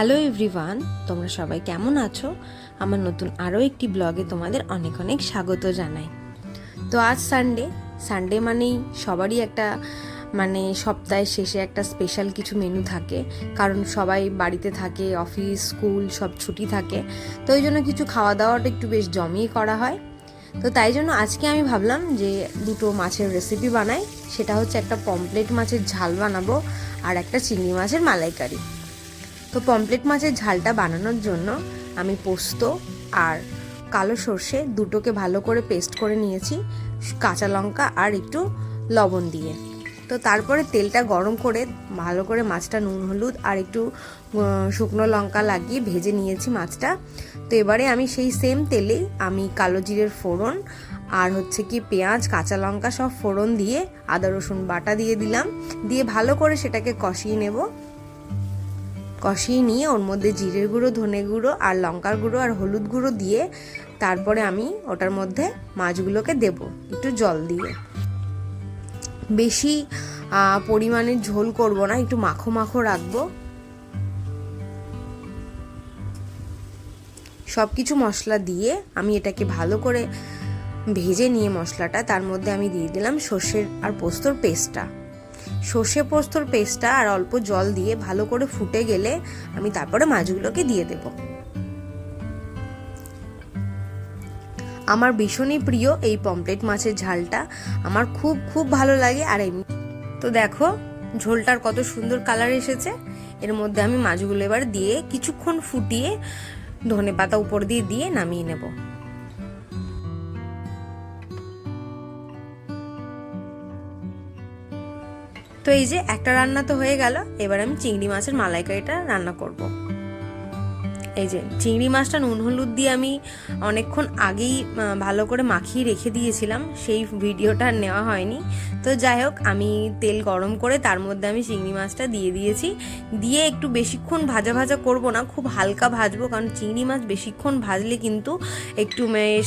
Hello everyone তোমরা সবাই কেমন আছো? আমার নতুন আরও একটি ব্লগে তোমাদের অনেক অনেক স্বাগত জানাই। তো আজ সানডে সানডে মানেই সবারই একটা মানে সপ্তাহের শেষে একটা স্পেশাল কিছু মেনু থাকে। কারণ সবাই বাড়িতে থাকে অফিস স্কুল সব ছুটি থাকে। তো ওই জন্য কিছু খাওয়া দাওয়াটা একটু বেশ জমিয়ে করা হয়। তো তাই জন্য আজকে আমি ভাবলাম যে দুটো মাছের রেসিপি বানাই। সেটা হচ্ছে একটা পমপ্লেট মাছের ঝাল বানাবো আর একটা চিংড়ি মাছের মালাইকারি। তো পমপ্লেট মাছের ঝালটা বানানোর জন্য আমি পোস্ত আর কালো সর্ষে দুটোকে ভালো করে পেস্ট করে নিয়েছি, কাঁচা লঙ্কা আর একটু লবণ দিয়ে। তো তারপরে তেলটা গরম করে ভালো করে মাছটা নুন, হলুদ আর একটু শুকনো লঙ্কা লাগিয়ে ভেজে নিয়েছি মাছটা। তো এবারে আমি সেই সেম তেলেই আমি কালো জিরের ফোড়ন আর হচ্ছে কি পেঁয়াজ, কাঁচা লঙ্কা সব ফোড়ন দিয়ে আদা রসুন বাটা দিয়ে দিলাম। দিয়ে ভালো করে সেটাকে কষিয়ে নেব। কষিয়ে নিয়ে ওর মধ্যে জিরের গুঁড়ো, ধনে গুঁড়ো আর লঙ্কার গুঁড়ো আর হলুদ গুঁড়ো দিয়ে তারপরে আমি ওটার মধ্যে মাছগুলোকে দেব একটু জল দিয়ে। বেশি পরিমাণে ঝোল করব না, একটু মাখো মাখো রাখব। সব কিছু মশলা দিয়ে আমি এটাকে ভালো করে ভেজে নিয়ে মশলাটা, তার মধ্যে আমি দিয়ে দিলাম সর্ষের আর পোস্তর পেস্টটা। সর্ষে পোস্তর পেস্টটা আর অল্প জল দিয়ে ভালো করে ফুটে গেলে আমি তারপরে মাছগুলোকে দিয়ে দেব। আমার ভীষণই প্রিয় এই পমপ্লেট মাছের ঝালটা। আমার খুব খুব ভালো লাগে আর এমনি তো দেখো, ঝোলটার কত সুন্দর কালার এসেছে। এর মধ্যে আমি মাছগুলো এবার দিয়ে কিছুক্ষণ ফুটিয়ে ধনে পাতা উপর দিয়ে দিয়ে নামিয়ে নেব। তো এই যে একটা রান্না তো হয়ে গেল, এবার আমি চিংড়ি মাছের মালাইকারিটা রান্না করব। এই যে চিংড়ি মাছটা নুন হলুদ দিয়ে আমি অনেকক্ষণ আগেই ভালো করে মাখিয়ে রেখে দিয়েছিলাম। সেই ভিডিওটা নেওয়া হয়নি। তো যাই হোক, আমি তেল গরম করে তার মধ্যে আমি চিংড়ি মাছটা দিয়ে দিয়েছি। দিয়ে একটু বেশিক্ষণ ভাজা ভাজা করব না, খুব হালকা ভাজবো, কারণ চিংড়ি মাছ বেশিক্ষণ ভাজলে কিন্তু একটু বেশ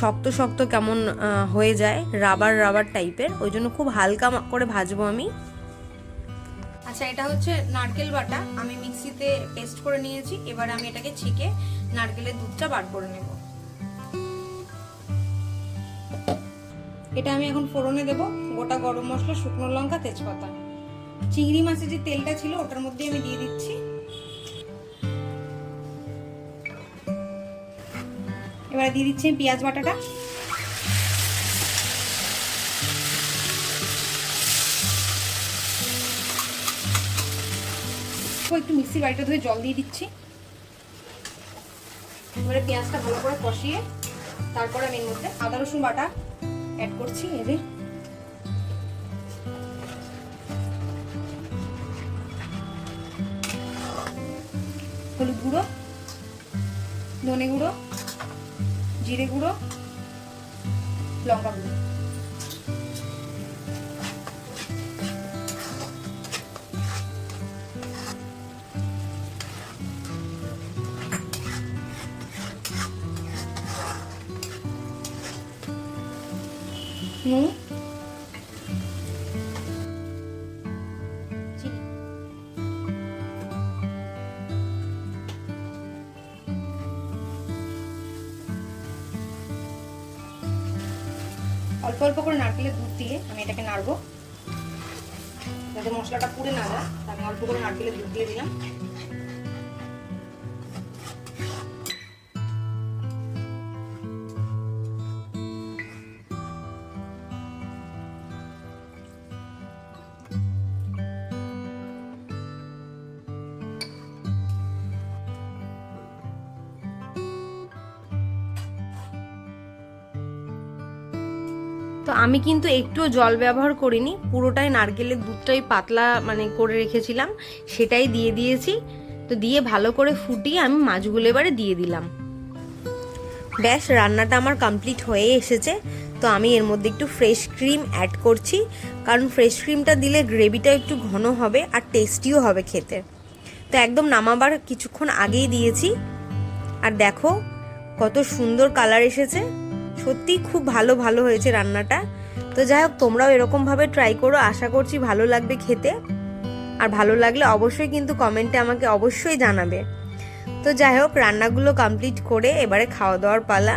শক্ত শক্ত কেমন হয়ে যায়, রাবার রাবার টাইপের ওই জন্য খুব হালকা করে ভাজবো আমি। আচ্ছা এটা হচ্ছে নারকেল বাটা। আমি মিক্সিতে পেস্ট করে নিয়েছি। এবার আমি এটাকে ছেঁকে নারকেলের দুধটা বার করে নেব। এটা আমি এখন ফোড়নে দেব। গোটা গরম মশলা, শুকনো লঙ্কা, তেজপাতা। চিংড়ি মাছের যে তেলটা ছিল, ওটার মধ্যে আমি দিয়ে দিচ্ছি। এবার দিয়ে দিচ্ছি পেঁয়াজ বাটাটা। একটু মিক্সি বাড়িটা ধুয়ে জল দিয়ে দিচ্ছি। এবারে পেঁয়াজটা ভালো করে কষিয়ে তারপরে আমি এর মধ্যে আদা, রসুন বাটা অ্যাড করছি যে হলুদ গুঁড়ো, ধনে গুঁড়ো, জিরে গুঁড়ো, লঙ্কা গুঁড়ো। নুন অল্প অল্প করে নারকেলের দুধ দিয়ে আমি এটাকে নাড়বো। যাতে মশলাটা পুড়ে না যায় আমি অল্প করে নারকেলের দুধ দিয়ে দিলাম। তো আমি কিন্তু একটুও জল ব্যবহার করিনি, পুরোটাই নারকেলের দুধটাই পাতলা মানে করে রেখেছিলাম, সেটাই দিয়ে দিয়েছি। তো দিয়ে ভালো করে ফুটিয়ে আমি মাছগুলো এবারে দিয়ে দিলাম। ব্যাস, রান্নাটা আমার কমপ্লিট হয়ে এসেছে। তো আমি এর মধ্যে একটু ফ্রেশ ক্রিম অ্যাড করছি, কারণ ফ্রেশ ক্রিমটা দিলে গ্রেভিটা একটু ঘন হবে আর টেস্টিও হবে খেতে। তো একদম নামাবার কিছুক্ষণ আগেই দিয়েছি। আর দেখো, কত সুন্দর কালার এসেছে। সত্যি খুব ভালো ভালো হয়েছে রান্নাটা। তো যাই হোক, তোমরাও এরকমভাবে ট্রাই করো, আশা করছি ভালো লাগবে খেতে। আর ভালো লাগলে অবশ্যই কিন্তু কমেন্টে আমাকে অবশ্যই জানাবে। তো যাই হোক, রান্নাগুলো কমপ্লিট করে এবারে খাওয়া দাওয়ার পালা।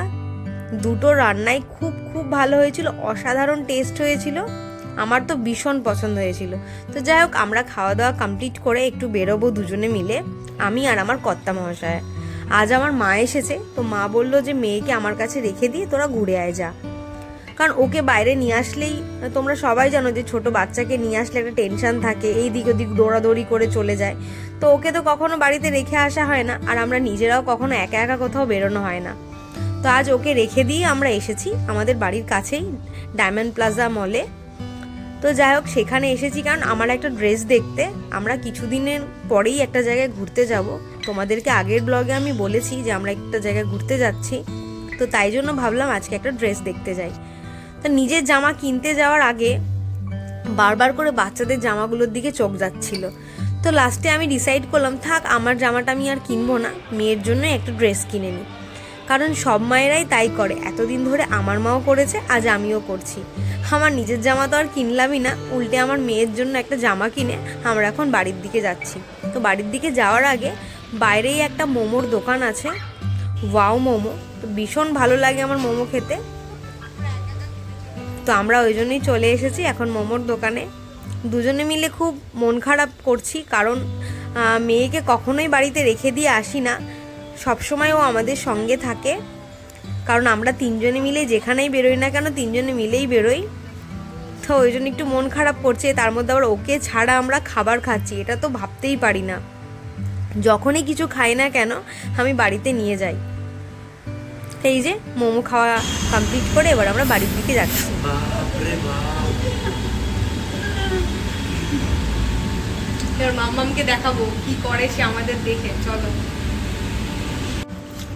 দুটো রান্নাই খুব খুব ভালো হয়েছিল, অসাধারণ টেস্ট হয়েছিল। আমার তো ভীষণ পছন্দ হয়েছিল। তো যাই হোক, আমরা খাওয়া দাওয়া কমপ্লিট করে একটু বেরোবো দুজনে মিলে, আমি আর আমার কর্তা মহাশয়। আজ আমার মা এসেছে, তো মা বলল যে মেয়েকে আমার কাছে রেখে দিয়ে তোরা ঘুরে আয় যা। কারণ ওকে বাইরে নিয়ে আসলেই তোমরা সবাই জানো যে ছোট বাচ্চাকে নিয়ে আসলে একটা টেনশন থাকে এই দিক ওদিক দৌড়াদৌড়ি করে চলে যায়। তো ওকে তো কখনো বাড়িতে রেখে আসা হয় না, আর আমরা নিজেরাও কখনো একা একা কোথাও বেরোনো হয় না। তো আজ ওকে রেখে দিয়ে আমরা এসেছি আমাদের বাড়ির কাছেই ডায়মন্ড প্লাজা মলে। তো যাই হোক, সেখানে এসেছি কারণ আমার একটা ড্রেস দেখতে, আমরা কিছুদিনের পরেই একটা জায়গায় ঘুরতে যাব। তোমাদেরকে আগের ব্লগে আমি বলেছি যে আমরা একটা জায়গায় ঘুরতে যাচ্ছি। তো তাই জন্য ভাবলাম আজকে একটা ড্রেস দেখতে যাই। তো নিজের জামা কিনতে যাওয়ার আগে বারবার করে বাচ্চাদের জামাগুলোর দিকে চোখ যাচ্ছিল। তো লাস্টে আমি ডিসাইড করলাম, থাক, আমার জামাটা আমি আর কিনবো না। মেয়ের জন্য একটা ড্রেস কিনে নিই কারণ সব মায়েরাই তাই করে। এতদিন ধরে আমার মাও করেছে, আজ আমিও করছি। আমার নিজের জামা তো আর কিনলামই না। উল্টে আমার মেয়ের জন্য একটা জামা কিনে আমরা এখন বাড়ির দিকে যাচ্ছি। তো বাড়ির দিকে যাওয়ার আগে বাইরেই একটা মোমোর দোকান আছে। ওয়াও মোমো। তো ভীষণ ভালো লাগে আমার মোমো খেতে। তো আমরা ওই জন্যই চলে এসেছি এখন মোমোর দোকানে। দুজনে মিলে খুব মন খারাপ করছি কারণ মেয়েকে কখনোই বাড়িতে রেখে দিয়ে আসি না। সবসময় ও আমাদের সঙ্গে থাকে। কারণ আমরা তিনজনে মিলে যেখানেই বেরোই না কেন তিনজনে মিলেই বেরোই। তো ওই জন্য একটু মন খারাপ করছে, তার মধ্যে আবার ওকে ছাড়া আমরা খাবার খাচ্ছি, এটা তো ভাবতেই পারি না। যখনই কিছু খাই না কেন, আমি বাড়িতে নিয়ে যাই। এই যে, মোমো খাওয়া কমপ্লিট করে এবার আমরা বাড়ির দিকে যাচ্ছি। এবার দেখাবো কি করে সে আমাদের দেখে, চলো।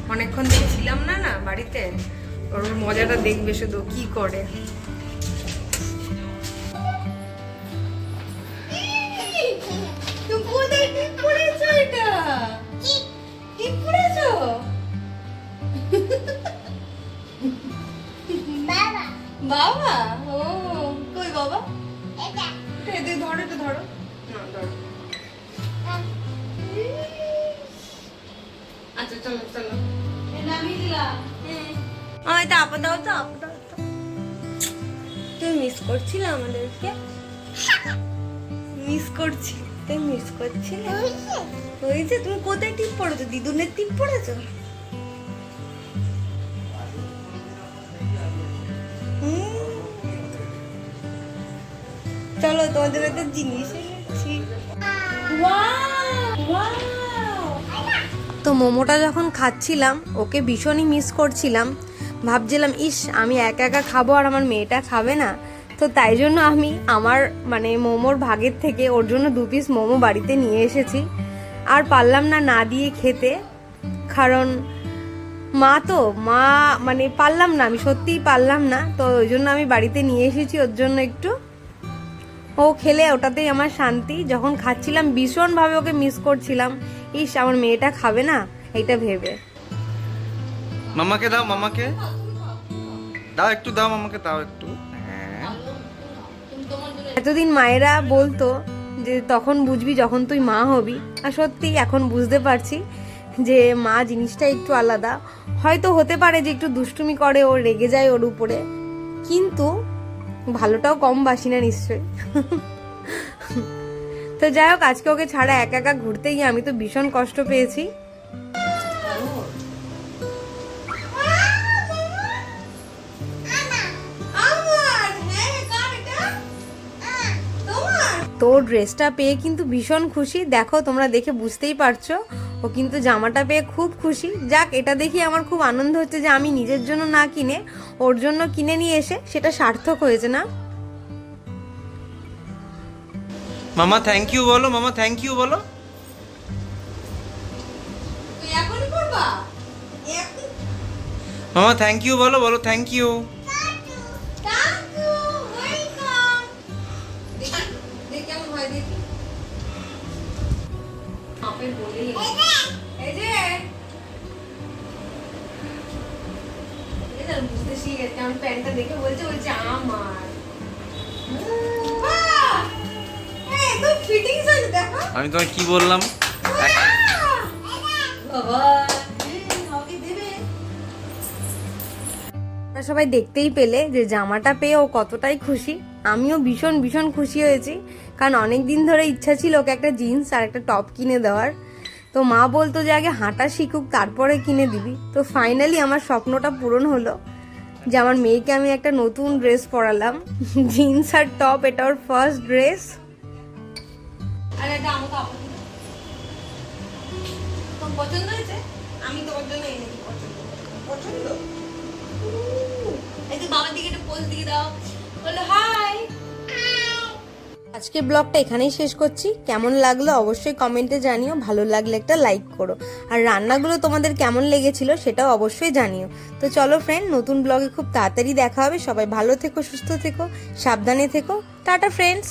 অনেকক্ষণ থেকে ছিলাম না না, বাড়িতে। ওর মজাটা দেখবে শুধু, কি করে। বাবা? ও কই বাবা? এটা। এটা ধরো এটা ধরো। না ধরো। আচ্ছা চলো চলো। আমার এটা আপা দাও তো আপা দাও তো। তুমি মিস করছিলে আমাদেরকে? মিস করছি তুমি মিস করছিলে? হয়েছে। তুমি কোথায় টিপ পড়েছো? দিদুনের টিপ পড়েছো? চলো তোমাদের একটা জিনিস এনেছি। তো মোমোটা যখন খাচ্ছিলাম ওকে ভীষণই মিস করছিলাম। ভাবছিলাম ইস আমি একা একা খাব আর আমার মেয়েটা খাবে না। তো তাই জন্য আমি আমার মানে মোমোর ভাগের থেকে ওর জন্য দু পিস মোমো বাড়িতে নিয়ে এসেছি। আর পারলাম না না দিয়ে খেতে। কারণ মা তো মা মানে পারলাম না আমি সত্যিই পারলাম না। তো ওই জন্য আমি বাড়িতে নিয়ে এসেছি ওর জন্য একটু। ও খেলে ওটাতেই আমার শান্তি। যখন খাচ্ছিলাম ভীষণভাবে ওকে মিস করছিলাম। ইস আমার মেয়েটা খাবে না? এইটা ভেবে। মামাকে দাও মামাকে। দাও একটু দাও মামাকে দাও একটু। হ্যাঁ। এতদিন মায়েরা বলতো যে তখন বুঝবি যখন তুই মা হবি। আর সত্যি এখন বুঝতে পারছি যে মা জিনিসটা একটু আলাদা। হয়তো হতে পারে যে একটু দুষ্টুমি করে ও রেগে যায় ওর উপরে। কিন্তু ভালোটাও কম বাসি না নিশ্চয়ই। তো যাই হোক আজকে ওকে ছাড়া একা একা ঘুরতে গিয়ে আমি তো ভীষণ কষ্ট পেয়েছি। তো ড্রেসটা পেয়ে কিন্তু ভীষণ খুশি। দেখো তোমরা দেখে বুঝতেই পারছ। ও কিন্তু জামাটা পেয়ে খুব খুশি। যাক এটা দেখে আমার খুব আনন্দ হচ্ছে যে আমি নিজের জন্য না কিনে ওর জন্য কিনে নিয়ে এসে সেটা সার্থক হয়েছে না? মামা থ্যাংক ইউ বলো মামা থ্যাংক ইউ বলো। মামা থ্যাংক ইউ বলো বলো থ্যাংক ইউ প্যান্টটা দেখে বলছে বলছে আমার। একদম ফিটিংস আছে দেখো। আমি তোমায় কি বললাম? সবাই দেখতেই পেলে যে জামাটা পেয়ে ও কতটাই খুশি। আমিও ভীষণ ভীষণ খুশি হয়েছি কারণ অনেক দিন ধরে ইচ্ছা ছিল ওকে একটা জিন্স আর একটা টপ কিনে দেওয়ার। তো মা বলতো যে আগে হাঁটা শিখুক তারপরে কিনে দিবি। তো ফাইনালি আমার স্বপ্নটা পূরণ হলো। যে আমার মেয়েকে আমি একটা নতুন ড্রেস পরালাম। জিন্স আর টপ, এটা ওর ফার্স্ট ড্রেস। আমি তোমার জন্য এনেছি পছন্দ পছন্দ? এই যে বাবার দিকে একটা পোজ দিয়ে দাও। বলো হাই আজকে ব্লগটা এখানেই শেষ করছি। কেমন লাগল অবশ্যই কমেন্টে জানিও। ভালো লাগলে একটা লাইক করো। আর রান্নাগুলো তোমাদের কেমন লেগেছিল সেটাও অবশ্যই জানিও। তো চলো ফ্রেন্ড নতুন ব্লগে খুব তাড়াতাড়ি দেখা হবে। সবাই ভালো থেকো, সুস্থ থেকো, সাবধানে থেকো। Tata friends